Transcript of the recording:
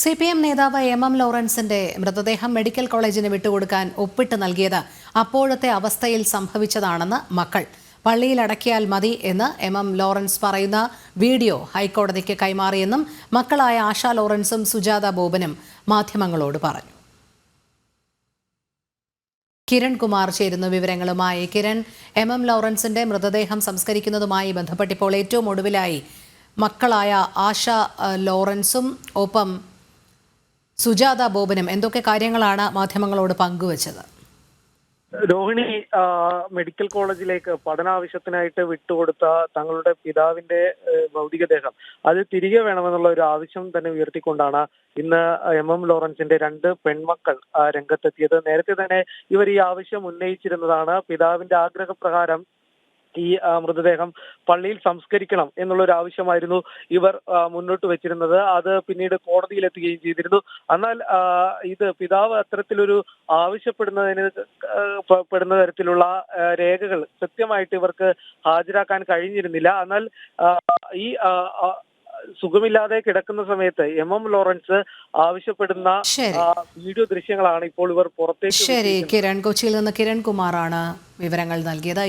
C P M നേതാവ് M M ലോറൻസിന്റെ മൃതദേഹം മെഡിക്കൽ കോളേജിന് വിട്ടുകൊടുക്കാൻ ഒപ്പിട്ട് നൽകിയത് അപ്പോഴത്തെ അവസ്ഥയിൽ സംഭവിച്ചതാണെന്ന് മക്കൾ. പള്ളിയിൽ അടക്കിയാൽ മതി എന്ന് എം എം ലോറൻസ് പറയുന്ന വീഡിയോ ഹൈക്കോടതിക്ക് കൈമാറിയെന്നും മക്കളായ ആശ ലോറൻസും സുജാത ബോബനും മാധ്യമങ്ങളോട് പറഞ്ഞു. കിരൺ കുമാർ ചേരുന്നു വിവരങ്ങളുമായി കിരൺ എം എം ലോറൻസിന്റെ മൃതദേഹം സംസ്കരിക്കുന്നതുമായി ബന്ധപ്പെട്ടിപ്പോൾ ഏറ്റവും ഒടുവിലായി മക്കളായ ആശ ലോറൻസും ഒപ്പം സുജാത ബോബനും എന്തൊക്കെ കാര്യങ്ങളാണ് മാധ്യമങ്ങളോട് പങ്കുവച്ചത്? രോഹിണി മെഡിക്കൽ കോളേജിലേക്ക് പഠനാവശ്യത്തിനായിട്ട് വിട്ടുകൊടുത്ത തങ്ങളുടെ പിതാവിന്റെ ഭൗതികദേഹം അത് തിരികെ വേണമെന്നുള്ള ഒരു ആവശ്യം തന്നെ ഉയർത്തിക്കൊണ്ടാണ് ഇന്ന് എം എം ലോറൻസിന്റെ രണ്ട് പെൺമക്കൾ രംഗത്തെത്തിയത്. നേരത്തെ തന്നെ ഇവർ ഈ ആവശ്യം ഉന്നയിച്ചിരുന്നതാണ്. പിതാവിന്റെ ആഗ്രഹപ്രകാരം ഈ മൃതദേഹം പള്ളിയിൽ സംസ്കരിക്കണം എന്നുള്ള ഒരു ആവശ്യമായിരുന്നു ഇവർ മുന്നോട്ട് വെച്ചിരുന്നത്. അത് പിന്നീട് കോടതിയിലെത്തുകയും ചെയ്തിരുന്നു. എന്നാൽ ഇത് പിതാവ് അത്തരത്തിലൊരു ആവശ്യപ്പെടുന്നതിന് പെടുന്ന തരത്തിലുള്ള രേഖകൾ കൃത്യമായിട്ട് ഇവർക്ക് ഹാജരാക്കാൻ കഴിഞ്ഞിരുന്നില്ല. എന്നാൽ ഈ സുഖമില്ലാതെ കിടക്കുന്ന സമയത്ത് എം. എം. ലോറൻസ് ആവശ്യപ്പെടുന്ന വീഡിയോ ദൃശ്യങ്ങളാണ് ഇപ്പോൾ ഇവർ പുറത്തേക്ക് ശരി. കിരൺ കൊച്ചിയിൽ നിന്ന് കിരൺ കുമാറാണ് വിവരങ്ങൾ നൽകിയത്